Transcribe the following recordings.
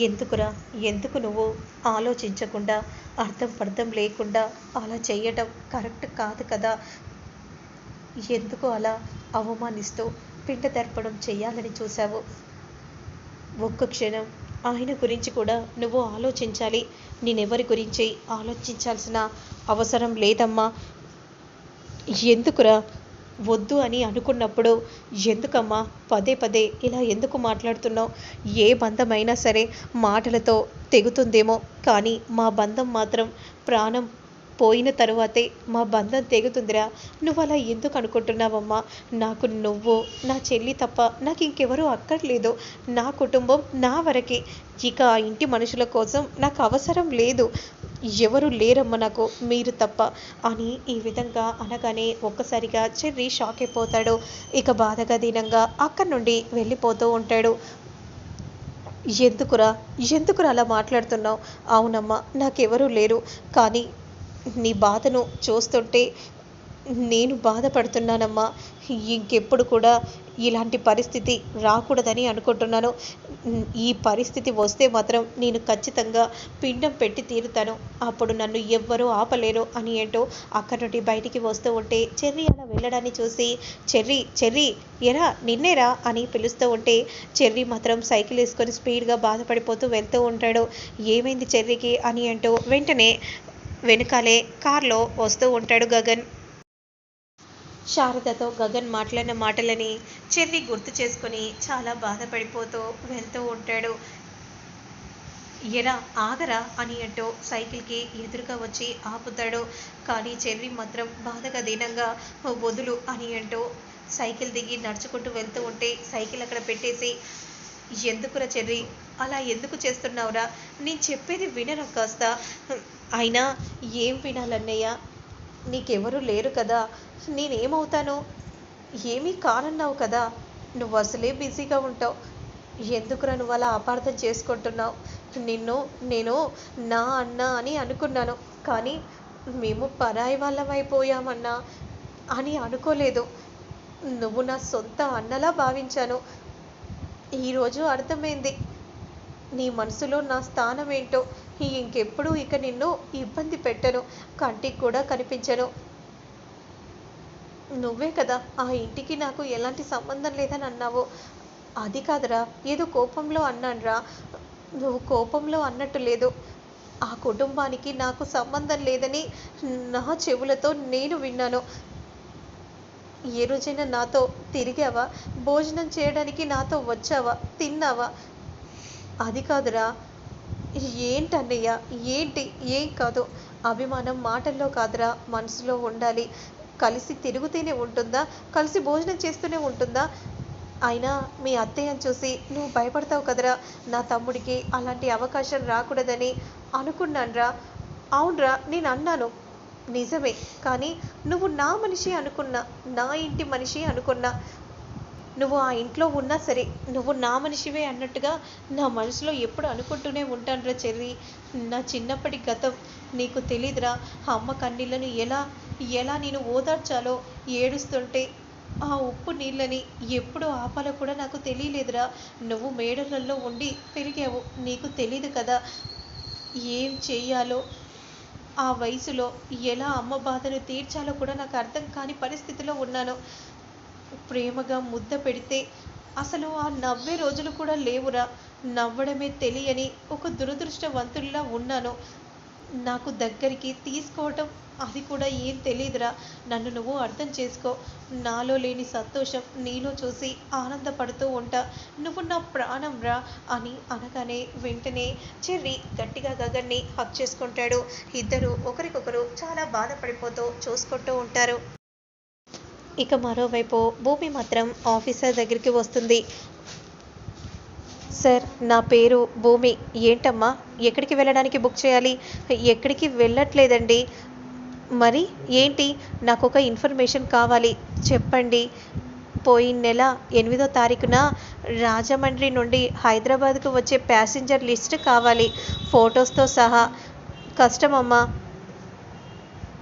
ఎందుకురా? ఎందుకు నువ్వు ఆలోచించకుండా అర్థం పర్థం లేకుండా అలా చేయటం కరెక్ట్ కాదు కదా? ఎందుకు అలా అవమానిస్తూ పిండ దర్పణం చేయాలని చూశావు? ఒక్క క్షణం. ఆయన గురించి కూడా నువ్వు ఆలోచించాలి. నేనెవరి గురించి ఆలోచించాల్సిన అవసరం లేదమ్మా. ఎందుకురా? వద్దు అని అనుకున్నప్పుడు ఎందుకమ్మా? పదే పదే ఇలా ఎందుకు మాట్లాడుతున్నావు? ఏ బంధమైనా సరే మాటలతో తెగుతుందేమో. కానీ మా బంధం మాత్రం ప్రాణం పోయిన తరువాతే మా బంధం తెగుతుందిరా. నువ్వు అలా ఎందుకు అనుకుంటున్నావమ్మా? నాకు నువ్వు నా చెల్లి తప్ప నాకు ఇంకెవరూ అక్కర్లేదు. నా కుటుంబం నా వరకే. ఇక ఆ ఇంటి మనుషుల కోసం నాకు అవసరం లేదు. ఎవరు లేరమ్మ నాకు మీరు తప్ప. అని ఈ విధంగా అనగానే ఒక్కసారిగా చెర్రీ షాక్ అయిపోతాడు. ఇక బాధగా దీనంగా అక్కడి నుండి వెళ్ళిపోతూ ఉంటాడు. ఎందుకురా? ఎందుకురా అలా మాట్లాడుతున్నావు? అవునమ్మా నాకెవరూ లేరు. కానీ నీ బాధను చూస్తుంటే నేను బాధపడుతున్నానమ్మా. ఇంకెప్పుడు కూడా ఇలాంటి పరిస్థితి రాకూడదని అనుకుంటున్నాను. ఈ పరిస్థితి వస్తే మాత్రం నేను ఖచ్చితంగా పిండం పెట్టి తీరుతాను. అప్పుడు నన్ను ఎవ్వరూ ఆపలేరు అని ఏంటో అక్కడి నుండి బయటికి వస్తూ ఉంటే చెర్రీ అలా వెళ్ళడాన్ని చూసి చెర్రీ చెర్రీ ఎరా నిన్నేరా? అని పిలుస్తూ ఉంటే చెర్రీ మాత్రం సైకిల్ వేసుకొని స్పీడ్గా బాధపడిపోతూ వెళ్తూ ఉంటాడు. ఏమైంది చెర్రీకి? అని అంటూ వెంటనే వెనుకాలే కార్లో వస్తూ ఉంటాడు గగన్. శారదతో గగన్ మాట్లాడిన మాటలని చెర్రీ గుర్తు చేసుకొని చాలా బాధపడిపోతూ వెళ్తూ ఉంటాడు. ఎరా ఆగరా అని అంటూ సైకిల్కి ఎదురుగా వచ్చి ఆపుతాడు. కానీ చెర్రీ మాత్రం బాధగా దీనంగా వదులు అని అంటూ సైకిల్ దిగి నడుచుకుంటూ వెళ్తూ ఉంటే సైకిల్ అక్కడ పెట్టేసి ఎందుకురా చెర్రీ అలా ఎందుకు చేస్తున్నావురా? నేను చెప్పేది వినరా కాస్త? అయినా ఏం వినాలన్నయ్య? నీకెవరూ లేరు కదా. నేనేమవుతాను? ఏమీ కానన్నావు కదా? నువ్వు అసలే బిజీగా ఉంటావు. ఎందుకురా నువ్వు అలా అపార్థం చేసుకుంటున్నావు? నిన్ను నేను నా అన్న అని అనుకున్నాను. కానీ మేము పరాయి వాళ్ళమైపోయామన్నా అని అనుకోలేదు. నువ్వు నా సొంత అన్నలా భావించాను. ఈరోజు అర్థమైంది. నీ మనసులో నా స్థానం ఏంటో? ఇంకెప్పుడు ఇక నిన్ను ఇబ్బంది పెట్టను. కంటికి కూడా కనిపించను. నువ్వే కదా ఆ ఇంటికి నాకు ఎలాంటి సంబంధం లేదని అన్నావు? అది కాదురా ఏదో కోపంలో అన్నానురా. నువ్వు కోపంలో అన్నట్టు లేదు. ఆ కుటుంబానికి నాకు సంబంధం లేదని నా చెవులతో నేను విన్నాను. ఏ రోజైనా నాతో తిరిగావా? భోజనం చేయడానికి నాతో వచ్చావా? తిన్నావా? అది కాదురా. ఏంటన్నయ్య? ఏంటి? ఏం కాదు. అభిమానం మాటల్లో కాదురా మనసులో ఉండాలి. కలిసి తిరుగుతూనే ఉంటుందా? కలిసి భోజనం చేస్తూనే ఉంటుందా? అయినా మీ అత్తయ్యని చూసి నువ్వు భయపడతావు కదరా? నా తమ్ముడికి అలాంటి అవకాశం రాకూడదని అనుకున్నానురా. అవునరా నేను అన్నాను. నిజమే. కానీ నువ్వు నా మనిషి అనుకున్నా నా ఇంటి మనిషి అనుకున్నా. నువ్వు ఆ ఇంట్లో ఉన్నా సరే నువ్వు నా మనిషివే అన్నట్టుగా నా మనసులో ఎప్పుడు అనుకుంటూనే ఉంటానురా చెర్రి. నా చిన్నప్పటి గతం నీకు తెలీదురా. అమ్మ కన్నీళ్ళను ఎలా ఎలా నేను ఓదార్చాలో ఏడుస్తుంటే ఆ ఉప్పు నీళ్ళని ఎప్పుడు ఆపాలో కూడా నాకు తెలియలేదురా. నువ్వు మేడలలో ఉండి పెరిగావు నీకు తెలీదు కదా ఏం చేయాలో ఆ వయసులో ఎలా అమ్మ బాధను తీర్చాలో కూడా నాకు అర్థం కాని పరిస్థితిలో ఉన్నాను. ప్రేమగా ముద్ద పెడితే అసలు ఆ నవ్వే రోజులు కూడా లేవురా? నవ్వడమే తెలియని ఒక దురదృష్టవంతుడిలా ఉన్నాను. నాకు దగ్గరికి తీసుకోవటం అది కూడా ఏం తెలియదురా? నన్ను నువ్వు అర్థం చేసుకో. నాలో లేని సంతోషం నీలో చూసి ఆనందపడుతూ ఉంటా. నువ్వు నా ప్రాణం రా అని అనగానే వెంటనే చెర్రి గట్టిగా గగన్ని హక్ చేసుకుంటాడు. ఇద్దరు ఒకరికొకరు చాలా బాధపడిపోతూ చూసుకుంటూ ఉంటారు. ఇక మరోవైపు భూమి మాత్రం ఆఫీసర్ దగ్గరికి వస్తుంది. సార్ నా పేరు భూమి. ఏంటమ్మా? ఎక్కడికి వెళ్ళడానికి బుక్ చేయాలి? ఎక్కడికి వెళ్ళట్లేదండి. మరి ఏంటి? నాకు ఒక ఇన్ఫర్మేషన్ కావాలి. చెప్పండి. పోయిన నెల ఎనిమిదో తారీఖున రాజమండ్రి నుండి హైదరాబాద్కు వచ్చే ప్యాసింజర్ లిస్ట్ కావాలి. ఫొటోస్తో సహా. కష్టమమ్మా.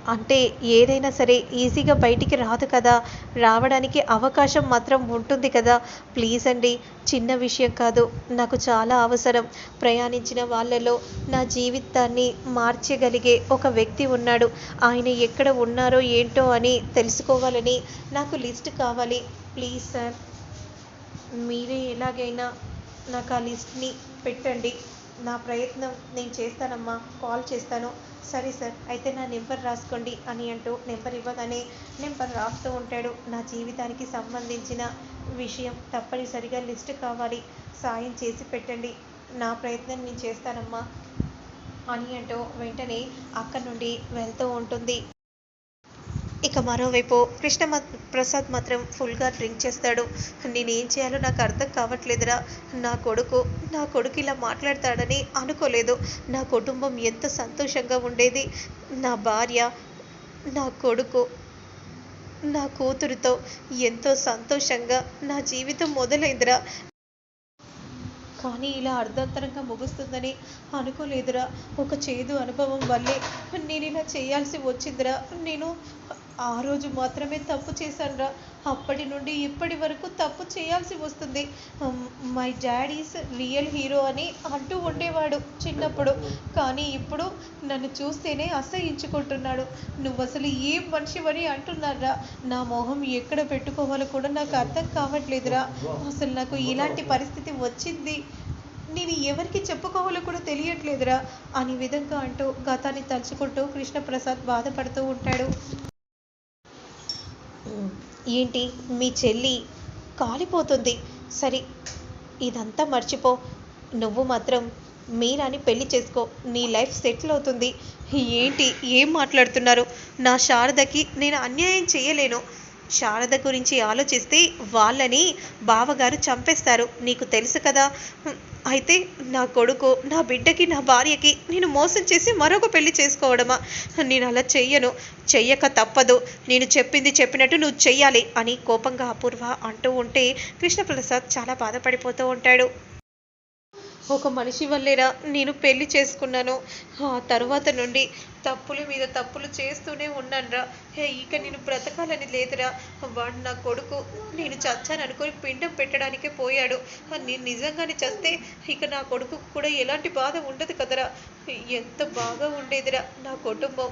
అంటే ఏదైనా సరే ఈజీగా బయటికి రాదు కదా. రావడానికి అవకాశం మాత్రం ఉంటుంది కదా. ప్లీజ్ అండి చిన్న విషయం కాదు నాకు చాలా అవసరం. ప్రయాణించిన వాళ్ళలో నా జీవితాన్ని మార్చగలిగే ఒక వ్యక్తి ఉన్నాడు. ఆయన ఎక్కడ ఉన్నారో ఏంటో అని తెలుసుకోవాలని నాకు లిస్ట్ కావాలి. ప్లీజ్ సార్ మీరే ఎలాగైనా నాకు ఆ లిస్ట్ని పెట్టండి. నా ప్రయత్నం నేను చేస్తానమ్మా కాల్ చేస్తాను. సరే సార్ అయితే నా నెంబర్ రాసుకోండి అని అంటూ నెంబర్ ఇవ్వగానే నెంబర్ రాస్తూ ఉంటాడు. నా జీవితానికి సంబంధించిన విషయం తప్పనిసరిగా లిస్ట్ కావాలి. సాయం చేసి పెట్టండి. నా ప్రయత్నం నేను చేస్తానమ్మా అని అంటూ వెంటనే అక్కడి నుండి వెళ్తూ ఉంటుంది. ఇక మరోవైపు కృష్ణ ప్రసాద్ మాత్రం ఫుల్గా డ్రింక్ చేస్తాడు. నేనేం చేయాలో నాకు అర్థం కావట్లేదురా. నా కొడుకు నా కొడుకు ఇలా మాట్లాడతాడని అనుకోలేదు. నా కుటుంబం ఎంత సంతోషంగా ఉండేది. నా భార్య నా కొడుకు నా కూతురుతో ఎంతో సంతోషంగా నా జీవితం మొదలైందిరా. కానీ ఇలా అర్ధంతరంగా ముగుస్తుందని అనుకోలేదురా. ఒక చేదు అనుభవం వల్లే నేను ఇలా చేయాల్సి వచ్చిందిరా. నేను ఆ రోజు మాత్రమే తప్పు చేశానురా. అప్పటి నుండి ఇప్పటి వరకు తప్పు చేయాల్సి వస్తుంది. మై డాడీస్ రియల్ హీరో అని అంటూ ఉండేవాడు చిన్నప్పుడు. కానీ ఇప్పుడు నన్ను చూస్తేనే అసహించుకుంటున్నాడు. నువ్వు అసలు ఏం మనిషివని అంటున్నారా? నా మొహం ఎక్కడ పెట్టుకోవాలో కూడా నాకు అర్థం కావట్లేదురా. అసలు నాకు ఇలాంటి పరిస్థితి వచ్చింది. నేను ఎవరికి చెప్పుకోవాలో కూడా తెలియట్లేదురా అని విధంగా అంటూ గతాన్ని తలుచుకుంటూ కృష్ణప్రసాద్ బాధపడుతూ ఉంటాడు. ఏంటి? మీ చెల్లి కాలిపోతుంది. సరే ఇదంతా మర్చిపో. నువ్వు మాత్రం మీరాని పెళ్ళి చేసుకో. నీ లైఫ్ సెటిల్ అవుతుంది. ఏంటి? ఏం మాట్లాడుతున్నారు? నా శారదకి నేను అన్యాయం చేయలేను. శారద గురించి ఆలోచిస్తే వాళ్ళని బావగారు చంపేస్తారు. నీకు తెలుసు కదా. అయితే నా కొడుకు నా బిడ్డకి నా భార్యకి నేను మోసం చేసి మరొక పెళ్ళి చేసుకోవడమా? నేను అలా చెయ్యను. చెయ్యక తప్పదు. నేను చెప్పింది చెప్పినట్టు నువ్వు చెయ్యాలి అని కోపంగా అపూర్వ అంటూ ఉంటే కృష్ణప్రసాద్ చాలా బాధపడిపోతూ ఉంటాడు. ఒక మనిషి వల్లేరా నేను పెళ్ళి చేసుకున్నాను. ఆ తర్వాత నుండి తప్పుల మీద తప్పులు చేస్తూనే ఉన్నానురా హే ఇక నేను బ్రతకాలని లేదురా. వాడు నా కొడుకు. నేను చచ్చాను పిండం పెట్టడానికే పోయాడు. నేను నిజంగానే చస్తే ఇక నా కొడుకు కూడా ఎలాంటి బాధ ఉండదు కదరా. ఎంత బాగా ఉండేదిరా నా కుటుంబం.